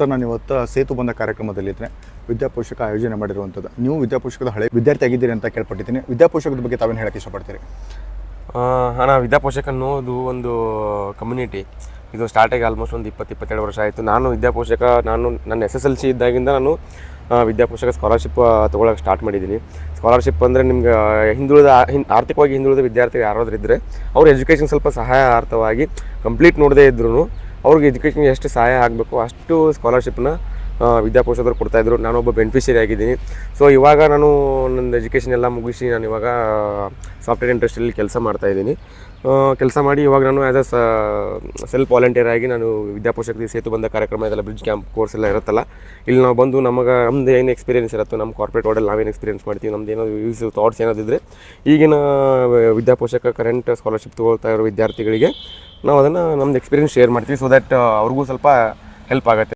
Sir, ನಾನು ಇವತ್ತು ಸೇತು ಬಂದ ಕಾರ್ಯಕ್ರಮದಲ್ಲಿದ್ದರೆ ವಿದ್ಯಾಪೋಷಕ ಆಯೋಜನೆ ಮಾಡಿರುವಂಥದ್ದು ನೀವು ವಿದ್ಯಾಪೋಷಕದ ಹಳೆ ವಿದ್ಯಾರ್ಥಿ ಆಗಿದ್ದೀರಿ ಅಂತ ಕೇಳ್ಪಟ್ಟಿದ್ದೀನಿ. ವಿದ್ಯಾಪೋಷಕದ ಬಗ್ಗೆ ತಾವೇನು ಹೇಳಕ್ಕೆ ಇಷ್ಟಪಡ್ತೀರಿ? ಹಣ ವಿದ್ಯಾಪೋಷಕ ಅನ್ನೋದು ಒಂದು ಕಮ್ಯುನಿಟಿ ಇದು ಸ್ಟಾರ್ಟಾಗಿ ಆಲ್ಮೋಸ್ಟ್ ಒಂದು ಇಪ್ಪತ್ತು, ಇಪ್ಪತ್ತೆರಡು ವರ್ಷ ಆಯಿತು. ನಾನು ವಿದ್ಯಾಪೋಷಕ, ನಾನು ನನ್ನ ಎಸ್ ಎಸ್ ಎಲ್ ಸಿ ಇದ್ದಾಗಿಂದ ನಾನು ವಿದ್ಯಾಪೋಷಕ ಸ್ಕಾಲರ್ಶಿಪ್ ತೊಗೊಳಕ್ಕೆ ಸ್ಟಾರ್ಟ್ ಮಾಡಿದ್ದೀನಿ. ಸ್ಕಾಲರ್ಶಿಪ್ ಅಂದರೆ ನಿಮ್ಗೆ ಹಿಂದುಳಿದ ಆರ್ಥಿಕವಾಗಿ ಹಿಂದುಳಿದ ವಿದ್ಯಾರ್ಥಿಗಳು ಯಾರಾದ್ರೂ ಇದ್ದರೆ ಅವ್ರ ಎಜುಕೇಷನ್ ಸ್ವಲ್ಪ ಸಹಾಯ ಅರ್ಥವಾಗಿ ಕಂಪ್ಲೀಟ್ ನೋಡದೇ ಇದ್ರೂ ಅವ್ರಿಗೆ ಎಜುಕೇಷನ್ ಎಷ್ಟು ಸಹಾಯ ಆಗಬೇಕು ಅಷ್ಟು ಸ್ಕಾಲರ್ಶಿಪ್ನ ವಿದ್ಯಾಪೋಷಕರು ಕೊಡ್ತಾಯಿದ್ರು ನಾನೊಬ್ಬ ಬೆನಿಫಿಷರಿ ಆಗಿದ್ದೀನಿ. ಸೊ ಇವಾಗ ನಾನು ನನ್ನ ಎಜುಕೇಷನ್ ಎಲ್ಲ ಮುಗಿಸಿ ನಾನು ಇವಾಗ ಸಾಫ್ಟ್ವೇರ್ ಇಂಡಸ್ಟ್ರಿಯಲ್ಲಿ ಕೆಲಸ ಮಾಡ್ತಾಯಿದ್ದೀನಿ ಕೆಲಸ ಮಾಡಿ ಇವಾಗ ನಾನು ಆ್ಯಸ್ ಅ ಸೆಲ್ಫ್ ವಾಲಂಟಿಯರ್ ಆಗಿ ನಾನು ವಿದ್ಯಾಪೋಷಕ ಸೇತು ಬಂದ ಕಾರ್ಯಕ್ರಮ ಇದೆಲ್ಲ ಬ್ರಿಡ್ಜ್ ಕ್ಯಾಂಪ್ ಕೋರ್ಸ್ ಎಲ್ಲ ಇರುತ್ತಲ್ಲ, ಇಲ್ಲಿ ನಾವು ಬಂದು ನಮಗೆ ನಮ್ದು ಏನು ಎಕ್ಸ್ಪೀರಿಯನ್ಸ್ ಇರುತ್ತೋ, ನಮ್ಮ ಕಾರ್ಪೊರೇಟ್ ವರ್ಡಲ್ಲಿ ನಾವೇನು ಎಕ್ಸ್ಪೀರಿಯನ್ಸ್ ಮಾಡ್ತೀವಿ, ನಮ್ದು ಏನೋ ಯೂಸ್ ಥಾಟ್ಸ್ ಏನಾದಿದ್ರೆ ಈಗಿನ ವಿದ್ಯಾಪೋಷಕ ಕರೆಂಟ್ ಸ್ಕಾಲರ್ಶಿಪ್ ತೊಗೊಳ್ತಾ ಇರೋ ವಿದ್ಯಾರ್ಥಿಗಳಿಗೆ ನಾವು ಅದನ್ನು ನಮ್ದು ಎಕ್ಸ್ಪೀರಿಯನ್ಸ್ ಶೇರ್ ಮಾಡ್ತೀವಿ ಸೊ ದ್ಯಾಟ್ ಅವ್ರಿಗೂ ಸ್ವಲ್ಪ ಹೆಲ್ಪ್ ಆಗುತ್ತೆ.